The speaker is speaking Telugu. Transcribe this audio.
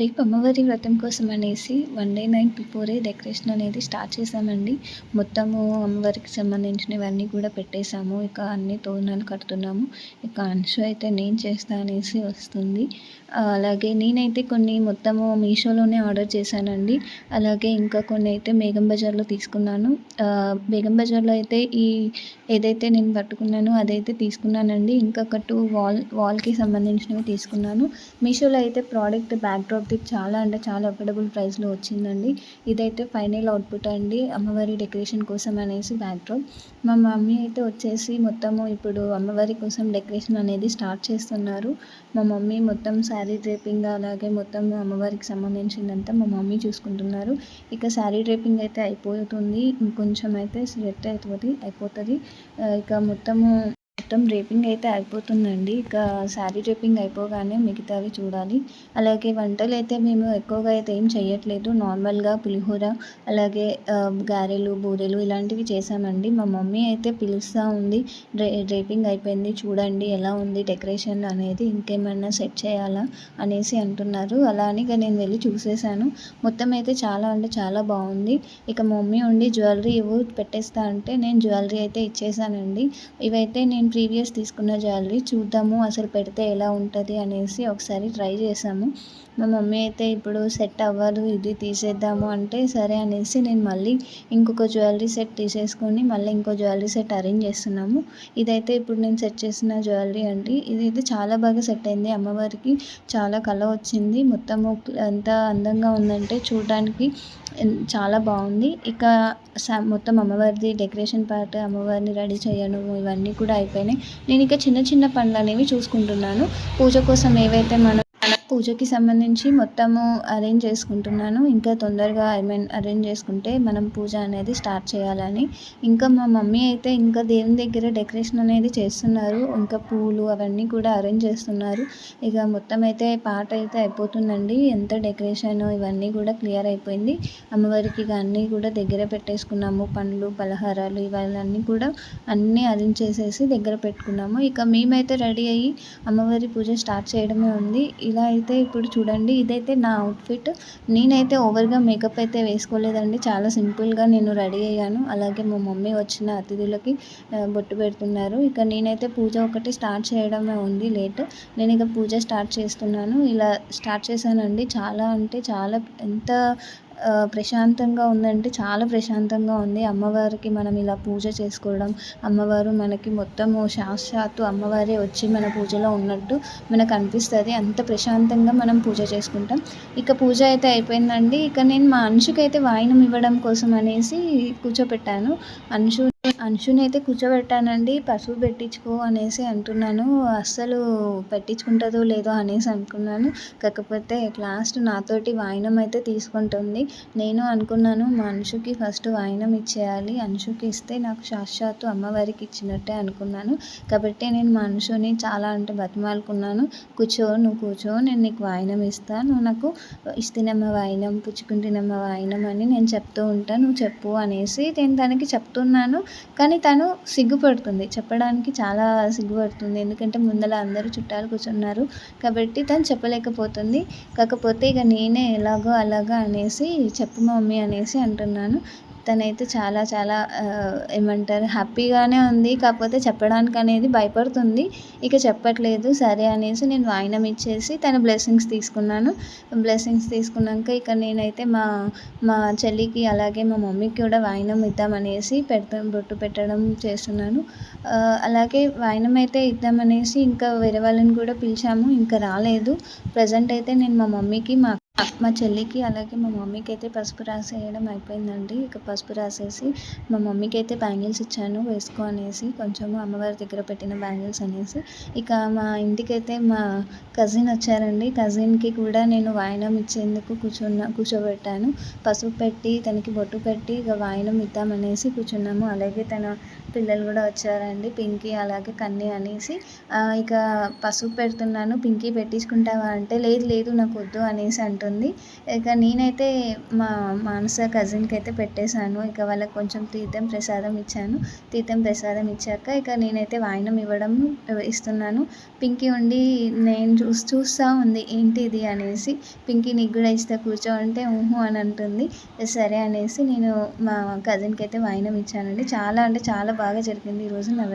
రేపు అమ్మవారి వ్రతం కోసం అనేసి one day night before decoration అనేది స్టార్ట్ చేసామండి మొత్తము అమ్మవారికి సంబంధించినవన్నీ కూడా పెట్టేశాము. ఇక అన్ని తోరణాలు కడుతున్నాము. ఇక అంశు అయితే నేను చేస్తా అనేసి వస్తుంది. అలాగే నేనైతే కొన్ని మొత్తము మీషోలోనే ఆర్డర్ చేశానండి. అలాగే ఇంకా కొన్ని అయితే బేగం బజార్లో తీసుకున్నాను. బేగం బజార్లో అయితే ఈ ఏదైతే నేను పట్టుకున్నానో అదైతే తీసుకున్నానండి. ఇంకా టూ వాల్ వాల్కి సంబంధించినవి తీసుకున్నాను. మీషోలో అయితే ప్రోడక్ట్ బ్యాక్ డ్రాప్ చాలా అంటే చాలా అఫోర్డబుల్ ప్రైస్లో వచ్చిందండి. ఇదైతే ఫైనల్ అవుట్పుట్ అండి. అమ్మవారి డెకరేషన్ కోసం అనేసి బ్యాక్డ్రాప్ మా మమ్మీ అయితే వచ్చేసి మొత్తము ఇప్పుడు అమ్మవారి కోసం డెకరేషన్ అనేది స్టార్ట్ చేస్తున్నారు. మా మమ్మీ మొత్తం శారీ డ్రేపింగ్ అలాగే మొత్తం అమ్మవారికి సంబంధించిందంతా మా మమ్మీ చూసుకుంటున్నారు. ఇక శారీ డ్రేపింగ్ అయితే అయిపోతుంది. ఇంకొంచెం అయితే సెట్ అవుతుంది అయిపోతుంది. ఇక మొత్తము మొత్తం డ్రేపింగ్ అయితే అయిపోతుందండి. ఇక శారీ రేపింగ్ అయిపోగానే మిగతావి చూడాలి. అలాగే వంటలు అయితే మేము ఎక్కువగా అయితే ఏం చేయట్లేదు నార్మల్గా పులిహోర అలాగే గారెలు బూరెలు ఇలాంటివి చేసామండి మా మమ్మీ అయితే పిలుస్తూ ఉంది. డ్రే డ్రేపింగ్ అయిపోయింది. చూడండి ఎలా ఉంది డెకరేషన్ అనేది. ఇంకేమన్నా సెట్ చేయాలా అనేసి అంటున్నారు. అలా అని ఇక నేను వెళ్ళి చూసేసాను మొత్తం అయితే చాలా అంటే చాలా బాగుంది. ఇక మమ్మీ ఉండి జ్యువెలరీ ఇవ్వు పెట్టేస్తా అంటే నేను జ్యువెలరీ అయితే ఇచ్చేసానండి ఇవైతే నేను ప్రీవియస్ తీసుకున్న జ్యువెలరీ చూద్దాము అసలు పెడితే ఎలా ఉంటుంది అనేసి ఒకసారి ట్రై చేసాము. మా మమ్మీ అయితే ఇప్పుడు సెట్ అవ్వదు ఇది తీసేద్దాము అంటే సరే అనేసి నేను మళ్ళీ ఇంకొక జ్యువెలరీ సెట్ తీసేసుకొని మళ్ళీ ఇంకో జ్యువెలరీ సెట్ అరేంజ్ చేస్తున్నాము. ఇదైతే ఇప్పుడు నేను సెట్ చేసిన జ్యువెలరీ అండి. ఇదైతే చాలా బాగా సెట్ అయింది. అమ్మవారికి చాలా కళ వచ్చింది. మొత్తము ఎంత అందంగా ఉందంటే చూడడానికి చాలా బాగుంది. ఇక మొత్తం అమ్మవారిది డెకరేషన్ పార్ట్ అమ్మవారిని రెడీ చేయను ఇవన్నీ కూడా అయిపోయినాయి. నేను ఇక చిన్న చిన్న పనులు అనేవి చూసుకుంటున్నాను. పూజ కోసం ఏవైతే మనం పూజకి సంబంధించి మొత్తము అరేంజ్ చేసుకుంటున్నాను. ఇంకా తొందరగా ఐ మీన్ అరేంజ్ చేసుకుంటే మనం పూజ అనేది స్టార్ట్ చేయాలని. ఇంకా మా మమ్మీ అయితే ఇంకా దేవుని దగ్గర డెకరేషన్ అనేది చేస్తున్నారు. ఇంకా పూలు అవన్నీ కూడా అరేంజ్ చేస్తున్నారు. ఇక మొత్తం అయితే పాట అయితే అయిపోతుందండి. ఎంత డెకరేషన్ ఇవన్నీ కూడా క్లియర్ అయిపోయింది. అమ్మవారికి ఇక అన్నీ కూడా దగ్గర పెట్టేసుకున్నాము. పండ్లు పలహారాలు ఇవన్నీ కూడా అన్నీ అరేంజ్ చేసేసి దగ్గర పెట్టుకున్నాము. ఇక మేమైతే రెడీ అయ్యి అమ్మవారి పూజ స్టార్ట్ చేయడమే ఉంది. ఇలా అయితే ఇప్పుడు చూడండి ఇదైతే నా అవుట్ఫిట్ నేనైతే ఓవర్గా మేకప్ అయితే వేసుకోలేదండి. చాలా సింపుల్గా నేను రెడీ అయ్యాను. అలాగే మా మమ్మీ వచ్చిన అతిథులకి బొట్టు పెడుతున్నారు. ఇక నేనైతే పూజ ఒకటి స్టార్ట్ చేయడమే ఉంది లేట్ నేను ఇక పూజ స్టార్ట్ చేస్తున్నాను. ఇలా స్టార్ట్ చేశానండి. చాలా అంటే చాలా ఎంత ప్రశాంతంగా ఉందంటే చాలా ప్రశాంతంగా ఉంది. అమ్మవారికి మనం ఇలా పూజ చేసుకోవడం అమ్మవారు మనకి మొత్తము సాక్షాత్తు అమ్మవారే వచ్చి మన పూజలో ఉన్నట్టు మనకు అనిపిస్తుంది. అంత ప్రశాంతంగా మనం పూజ చేసుకుంటాం. ఇక పూజ అయితే అయిపోయిందండి. ఇక నేను మా అంశుకైతే అయితే వాయినం ఇవ్వడం కోసం అనేసి కూర్చోపెట్టాను. అంశు అంశుని అయితే కూర్చోబెట్టానండి పసుపు పెట్టించుకో అనేసి అంటున్నాను. అస్సలు పెట్టించుకుంటుందో లేదో అనేసి అనుకున్నాను. కాకపోతే లాస్ట్ నాతోటి వాయినం అయితే తీసుకుంటుంది. నేను అనుకున్నాను మా అంశుకి ఫస్ట్ వాయినం ఇచ్చేయాలి. అంశుకి ఇస్తే నాకు సాక్షాత్తు అమ్మవారికి ఇచ్చినట్టే అనుకున్నాను. కాబట్టి నేను మా అంశుని చాలా అంటే బతిమాలుకున్నాను. కూర్చో నువ్వు కూర్చో నేను నీకు వాయినం ఇస్తాను నువ్వు నాకు ఇస్తేనమ్మ వాయినం పుచ్చుకుంటేనమ్మ వాయినం అని నేను చెప్తూ ఉంటాను నువ్వు చెప్పు అనేసి నేను తనకి చెప్తున్నాను. కానీ తను సిగ్గుపడుతుంది. చెప్పడానికి చాలా సిగ్గుపడుతుంది. ఎందుకంటే ముందర అందరూ చుట్టాలు కూర్చున్నారు కాబట్టి తను చెప్పలేకపోతుంది. కాకపోతే ఇక నేనే ఎలాగో అలాగా అనేసి చెప్పు మమ్మీ అనేసి అంటున్నాను. తనైతే చాలా చాలా ఏమంటారు హ్యాపీగానే ఉంది. కాకపోతే చెప్పడానికి అనేది భయపడుతుంది. ఇక చెప్పట్లేదు సరే అనేసి నేను వాయినం ఇచ్చేసి తన బ్లెస్సింగ్స్ తీసుకున్నాను. బ్లెస్సింగ్స్ తీసుకున్నాక ఇక నేనైతే మా మా చెల్లికి అలాగే మా మమ్మీకి కూడా వాయినం ఇద్దామనేసి పెడత బొట్టు పెట్టడం చేస్తున్నాను. అలాగే వాయినం అయితే ఇద్దామనేసి ఇంకా వేరే వాళ్ళని కూడా పిలిచాము. ఇంకా రాలేదు. ప్రజెంట్ అయితే నేను మా మమ్మీకి మా మా చెల్లికి అలాగే మా మమ్మీకి అయితే పసుపు రాసేయడం అయిపోయిందండి. ఇక పసుపు రాసేసి మా మమ్మీకి అయితే బ్యాంగిల్స్ ఇచ్చాను వేసుకో అనేసి కొంచెం అమ్మవారి దగ్గర పెట్టిన బ్యాంగిల్స్ అనేసి. ఇక మా ఇంటికైతే మా కజిన్ వచ్చారండి. కజిన్కి కూడా నేను వాయినం ఇచ్చేందుకు కూర్చున్న కూర్చోబెట్టాను. పసుపు పెట్టి తనకి బొట్టు పెట్టి ఇక వాయినం ఇద్దామనేసి కూర్చున్నాము. అలాగే తన పిల్లలు కూడా వచ్చారండి. పింకీ అలాగే కన్నీ అనేసి. ఇక పసుపు పెడుతున్నాను. పింకీ పెట్టించుకుంటావా అంటే లేదు లేదు నాకు వద్దు అనేసి అంటుంది. ఇక నేనైతే మా మానస కజిన్కి అయితే పెట్టేశాను. ఇక వాళ్ళకి కొంచెం తీర్థం ప్రసాదం ఇచ్చాను. తీర్థం ప్రసాదం ఇచ్చాక ఇక నేనైతే వాయినం ఇవ్వడం ఇస్తున్నాను. పింకీ ఉండి నేను చూసి చూస్తూ ఉంది. ఏంటి ఇది అనేసి పింకీ నీకు కూడా ఇస్తా కూర్చో అంటే ఊహు అని అంటుంది. సరే అనేసి నేను మా కజిన్కి అయితే వాయినం ఇచ్చానండి. చాలా అంటే చాలా బాగా జరిగింది ఈరోజు నవరాత్రి.